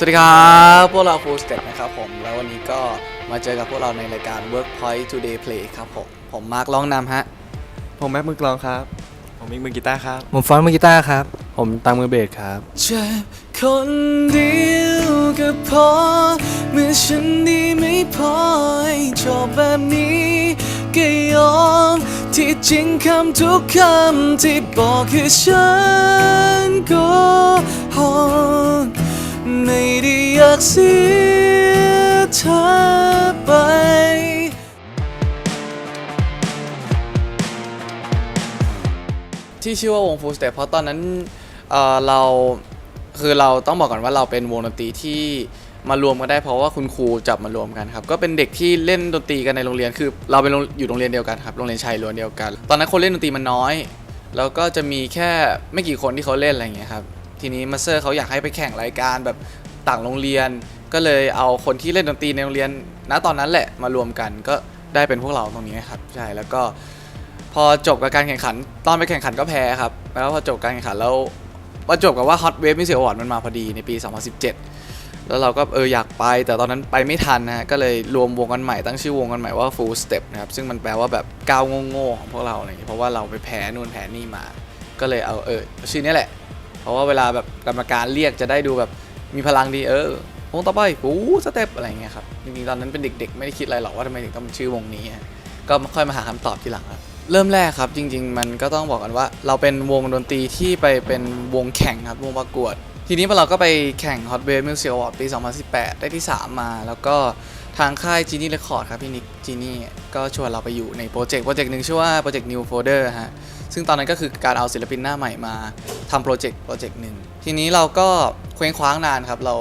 สวัสดีครับพวกเรา Full Step นะครับผม แล้ววันนี้ก็มาเจอกับพวกเราในรายการ Workpoint Today Play ครับผม ผมมาร์คร้องนำฮะ ผมแม็กมือกลองครับ ผมมิกมือกีตาร์ครับ ผมฟอนต์มือกีตาร์ครับ ผมตังมือเบสครับ เจ็บคนเดียวก็พอ เมื่อฉันดีไม่พอให้จบแบบนี้ก็ยอม ที่จริงคำทุกคำที่บอกคือฉันก็หอน ไม่ได้อยากเสียเธอไป ที่ชื่อว่าวง Full Step เพราะตอนนั้นเอ่อเราคือเราต้องบอกก่อนว่าเราเป็นวงดนตรีที่มารวมกันได้เพราะว่าคุณครูจับมารวมกันครับก็เป็นเด็กที่เล่นดนตรีกันในโรงเรียนคือ เราเป็นโรงอยู่โรงเรียนเดียวกันครับโรงเรียนชายล้วนเดียวกัน ตอนนั้นคนเล่นดนตรีมันน้อย แล้วก็จะมีแค่ไม่กี่คนที่เขาเล่นอะไรอย่างเงี้ยครับ ทีนี้มาสเตอร์เขาอยากให้ไปแข่งรายการแบบต่างโรงเรียน ก็เลยเอาคนที่เล่นดนตรีในโรงเรียนณตอนนั้นแหละมารวมกันก็ได้เป็นพวกเราตรงนี้ครับใช่แล้วก็พอจบกับการแข่งขัน ตอนไปแข่งขันก็แพ้ครับแล้วพอจบการแข่งขันแล้วประจบกับว่า Hot Wave Music Award มันมาพอดีในปี 2017 แล้วเราก็เอออยากไป แต่ตอนนั้นไปไม่ทันนะฮะก็เลยรวมวงกันใหม่ตั้งชื่อวงกันใหม่ว่า Full Step นะครับซึ่งมันแปลว่าแบบก้าวโง่ๆของพวกเราอะไรอย่างเงี้ยเพราะว่าเราไปแพ้นู่นแพ้นี่มา ก็เลยเอาเออชื่อนี้แหละ ราะว่าเวลาแบบกรรมการเรียกจะได้ดูแบบมีพลังดีเออวงต่อไปฟูสเต็ปอะไรเงี้ยครับจริงๆตอนนั้นเป็นเด็ก ๆ ไม่ได้คิดอะไรหรอกว่าทำไมถึงต้องเป็นชื่อวงนี้ ก็ค่อยมาหาคำตอบทีหลังครับเริ่มแรกครับจริง ๆ มันก็ต้องบอกกันว่า เราเป็นวงดนตรีที่ไปเป็นวงแข่งครับวงประกวด ทีนี้พอเราก็ไปแข่ง Hot Wave Music Award ปี 2018 ได้ที่ 3 มา แล้วก็ทางค่าย Genie Record ครับพี่นิก Genie ก็ชวนเราไปอยู่ในโปรเจกต์โปรเจกต์หนึ่งชื่อว่าโปรเจกต์ New Folder ฮะ ซึ่งตอนนั้นก็คือการเอาศิลปินหน้าใหม่มาทำโปรเจกต์โปรเจกต์หนึ่งทีนี้เราก็เคว้งคว้างนานครับ เรา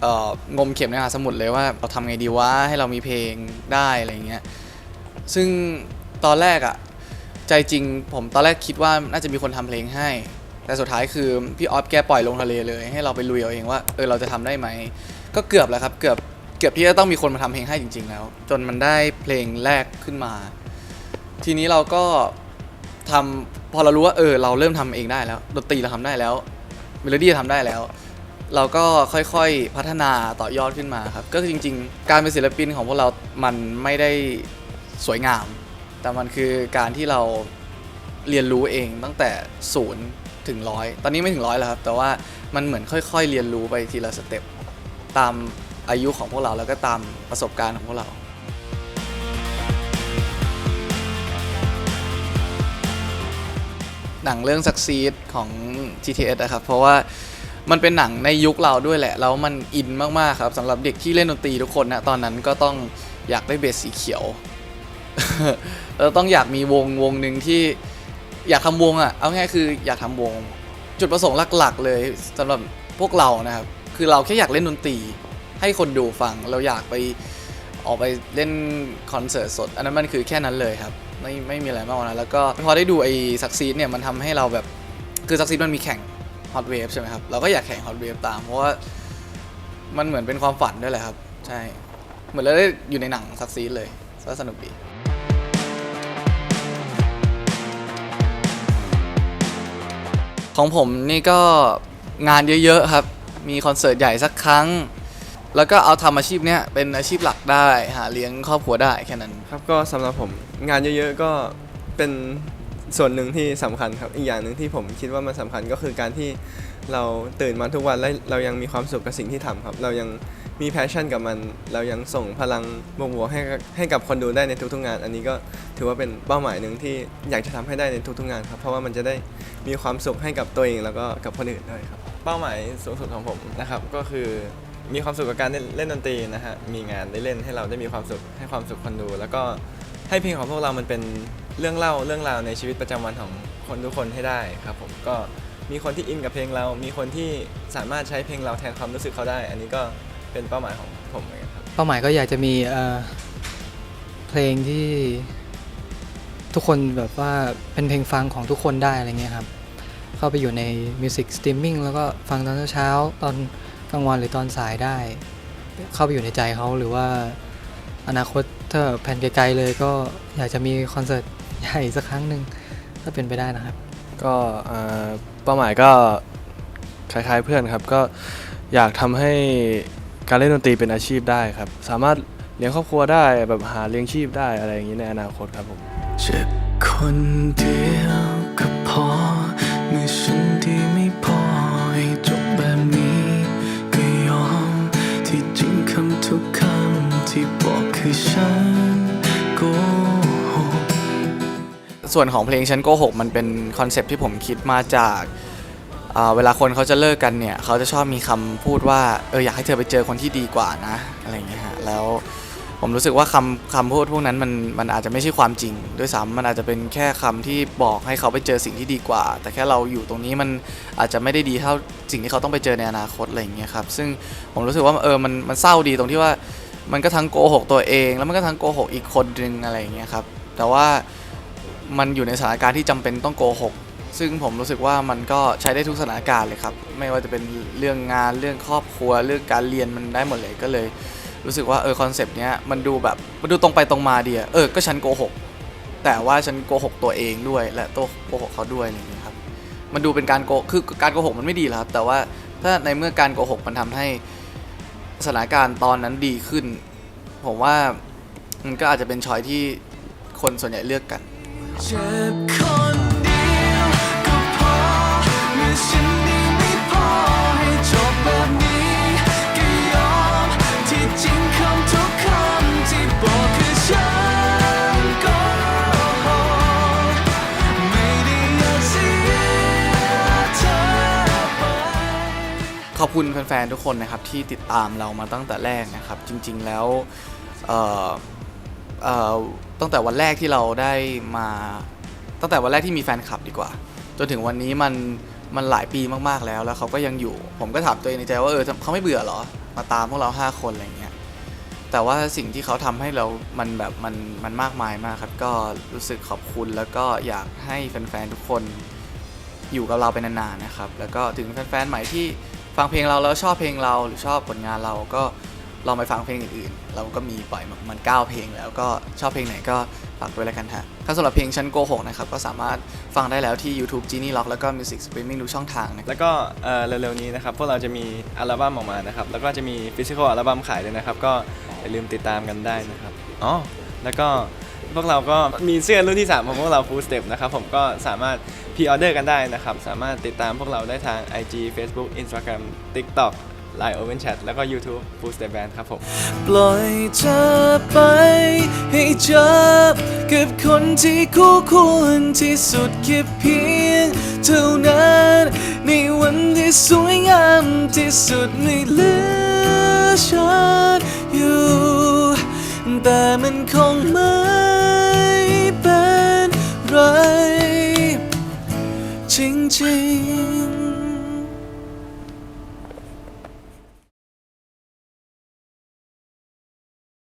เอ่องมเข็มในหาสมุดเลยว่าเราทำไงดีว่าให้เรามีเพลงได้อะไรเงี้ยซึ่งตอนแรกอะใจจริงผมตอนแรกคิดว่าน่าจะมีคนทำเพลงให้ แต่สุดท้ายคือพี่ออฟแกปล่อยลงทะเลเลย ให้เราไปลุยเอาเองว่าเออเราจะทำได้ไหม ก็เกือบแล้วครับ เกือบเกือบที่จะต้องมีคนมาทำเพลงให้จริง ๆ แล้ว จนมันได้เพลงแรกขึ้นมา ทีนี้เราก็ทำ พอเรารู้ว่าเออเราเริ่มทำเองได้แล้วดนตรีเราทำได้แล้วเมโลดี้ทำได้แล้ว เราก็ค่อยๆพัฒนาต่อยอดขึ้นมาครับ ก็จริง ๆ การเป็นศิลปินของพวกเรา มันไม่ได้สวยงาม แต่มันคือการที่เราเรียนรู้เองตั้งแต่ศูนย์ถึงร้อยตอนนี้ไม่ถึงร้อยแล้วครับ แต่ว่ามันเหมือนค่อย ๆ เรียนรู้ไปทีละสเต็ปตามอายุของพวกเราแล้วก็ตามประสบการณ์ของพวกเรา หนังเรื่อง Succeed ของ GTS นะครับ เพราะว่ามันเป็นหนังในยุคเราด้วยแหละ แล้วมันอินมาก ๆ ครับสำหรับเด็กที่เล่นดนตรีทุกคนนะ ตอนนั้นก็ต้องอยากได้เบสสีเขียวแล้วต้องอยากมีวงวงหนึ่งที่อยากทำวงอะ เอาง่ายคืออยากทำวง จุดประสงค์หลัก ๆ เลยสำหรับพวกเรานะครับ คือเราแค่อยากเล่นดนตรี ให้คนดูฟัง เราอยากไปออกไปเล่นคอนเสิร์ตสด อันนั้นมันคือแค่นั้นเลยครับ ไม่ไม่มีอะไรมากกว่านั้นแล้วก็พอได้ดูไอ้ซักซีดเนี่ยมันทำให้เราแบบคือซักซีดมันมีแข่งฮอตเวฟใช่ไหมครับ เราก็อยากแข่งฮอตเวฟตาม เพราะว่ามันเหมือนเป็นความฝันด้วยแหละครับ ใช่ เหมือนเราได้อยู่ในหนังซักซีดเลยก็สนุกดีของผมนี่ก็งานเยอะ ๆ ครับ มีคอนเสิร์ตใหญ่สักครั้ง แล้วก็เอาทำอาชีพเนี้ยเป็นอาชีพหลักได้หาเลี้ยงครอบครัวได้แค่นั้น ครับก็สำหรับผมงานเยอะๆก็เป็นส่วนหนึ่งที่สำคัญครับอีกอย่างหนึ่งที่ผมคิดว่ามันสำคัญก็คือการที่เราตื่นมาทุกวันและเรายังมีความสุขกับสิ่งที่ทำครับ เรายังมีแพชชั่นกับมัน เรายังส่งพลังบวกๆให้กับให้กับคนดูได้ในทุกๆงาน อันนี้ก็ถือว่าเป็นเป้าหมายหนึ่งที่อยากจะทำให้ได้ในทุกๆงานครับเพราะว่ามันจะได้มีความสุขให้กับตัวเองแล้วก็กับคนอื่นด้วยครับ เป้าหมายสูงสุดของผมนะครับก็คือ มีความสุขกับการเล่นดนตรีนะฮะ มีงานได้เล่นให้เราได้มีความสุขให้ความสุขคนดู แล้วก็ให้เพลงของพวกเรามันเป็นเรื่องเล่าเรื่องราวในชีวิตประจำวันของคนทุกคนให้ได้ครับผมก็มีคนที่อินกับเพลงเรา มีคนที่สามารถใช้เพลงเราแทนความรู้สึกเขาได้ อันนี้ก็เป็นเป้าหมายของผมเหมือนกันครับ เป้าหมายก็อยากจะมีเพลงที่ทุกคนแบบว่าเป็นเพลงฟังของทุกคนได้อะไรเงี้ยครับ เข้าไปอยู่ในมิวสิกสตรีมมิ่งแล้วก็ฟังตอนเช้าตอน ลางวันหรือตอนสายได้ เข้าไปอยู่ในใจเขาหรือว่าอนาคตถ้าแผนไกลๆเลยก็อยากจะมีคอนเสิร์ตใหญ่สักครั้งหนึ่งถ้าเป็นไปได้นะครับ ก็เอ่อเป้าหมายก็คล้ายๆเพื่อนครับ ก็อยากทำให้การเล่นดนตรีเป็นอาชีพได้ครับ สามารถเลี้ยงครอบครัวได้แบบหาเลี้ยงชีพได้อะไรอย่างนี้ในอนาคตครับผมเจ็บคนเดียว ส่วนของเพลงฉันโกหกมันเป็นคอนเซปที่ผมคิดมาจากอ่าเวลาคนเขาจะเลิกกันเนี่ยเขาจะชอบมีคำพูดว่าเอออยากให้เธอไปเจอคนที่ดีกว่านะอะไรอย่างเงี้ยฮะแล้วผมรู้สึกว่าคำคำพูดพวกนั้นมันมันอาจจะไม่ใช่ความจริง ด้วยซ้ำมันอาจจะเป็นแค่คำที่บอกให้เขาไปเจอสิ่งที่ดีกว่า แต่แค่เราอยู่ตรงนี้มันอาจจะไม่ได้ดีเท่าสิ่งที่เขาต้องไปเจอในอนาคตอะไรอย่างเงี้ยครับซึ่งผมรู้สึกว่าเออมันมันเศร้าดีตรงที่ว่ามันก็ทั้งโกหกตัวเอง แล้วมันก็ทั้งโกหกอีกคนนึงอะไรอย่างเงี้ยครับแต่ว่า มันอยู่ในสถานการณ์ที่จำเป็นต้องโกหก ซึ่งผมรู้สึกว่ามันก็ใช้ได้ทุกสถานการณ์เลยครับ ไม่ว่าจะเป็นเรื่องงานเรื่องครอบครัวเรื่องการเรียนมันได้หมดเลยก็เลย รู้สึกว่าเออคอนเซปต์เนี้ยมันดูแบบมันดูตรงไปตรงมาดีอะเออก็ฉันโกหกแต่ว่าฉันโกหกตัวเองด้วย และตัวโกหกเขาด้วยอะไรอย่างเงี้ยครับ มันดูเป็นการโกคือการโกหกมันไม่ดีหรอกครับ แต่ว่าถ้าในเมื่อการโกหกมันทำให้สถานการณ์ตอนนั้นดีขึ้น ผมว่ามันก็อาจจะเป็นช้อยที่คนส่วนใหญ่เลือกกัน เจ็บคนเดียวก็พอเมื่อฉันดีไม่พอให้จบแบบนี้ก็ยอมที่จริงคำทุกคำที่บอกคือฉันก็ไม่ได้อยากเสียเธอไป ขอบคุณแฟนๆ ทุกคนนะครับที่ติดตามเรามาตั้งแต่แรกนะครับ จริงๆแล้วเอ่อเอ่อ ตั้งแต่วันแรกที่เราได้มา ตั้งแต่วันแรกที่มีแฟนคลับดีกว่า จนถึงวันนี้มันมันหลายปีมากๆแล้ว แล้วเขาก็ยังอยู่ ผมก็ถามตัวเองในใจว่าเออเขาไม่เบื่อหรอ มาตามพวกเราห้าคนอะไรเงี้ย แต่ว่าสิ่งที่เขาทำให้เรา มันแบบมันมันมากมายมากครับ ก็รู้สึกขอบคุณแล้วก็อยากให้แฟนๆทุกคนอยู่กับเราไปนานๆนะครับ แล้วก็ถึงแฟนๆใหม่ที่ฟังเพลงเราแล้วชอบเพลงเราหรือชอบผลงานเราก็ ลองไปฟังเพลงอื่นๆ เราก็มีปล่อยมามันเก้าเพลงแล้วก็ชอบเพลงไหนก็ฝากด้วยแล้วกันฮะถ้าสำหรับเพลงฉันโกหกนะครับ ก็สามารถฟังได้แล้วที่ YouTube Genie Lock แล้วก็ Music Streaming ทุกช่องทางนะครับแล้วก็เอ่อเร็วๆนี้นะครับ พวกเราจะมีอัลบั้มออกมานะครับ แล้วก็จะมีฟิสิกอลอัลบั้มขายด้วยนะครับ ก็อย่าลืมติดตามกันได้นะครับอ๋อแล้วก็พวกเราก็มีเสื้อรุ่นที่ 3 ของพวกเรา Full Step นะครับ ผมก็สามารถพ r ออเดอร์กันได้นะครับ สามารถติดตามพวกเราได้ทาง IG Facebook Instagram TikTok Line Open Chat แล้วก็ YouTube Full Step Band ครับผม ปล่อยเธอไป ให้เจ็บกับคนที่คู่ควรที่สุดแค่เพียง เท่านั้นในวันที่สวยงามที่สุดไม่เหลือฉันอยู่ แต่มันคงเหมือ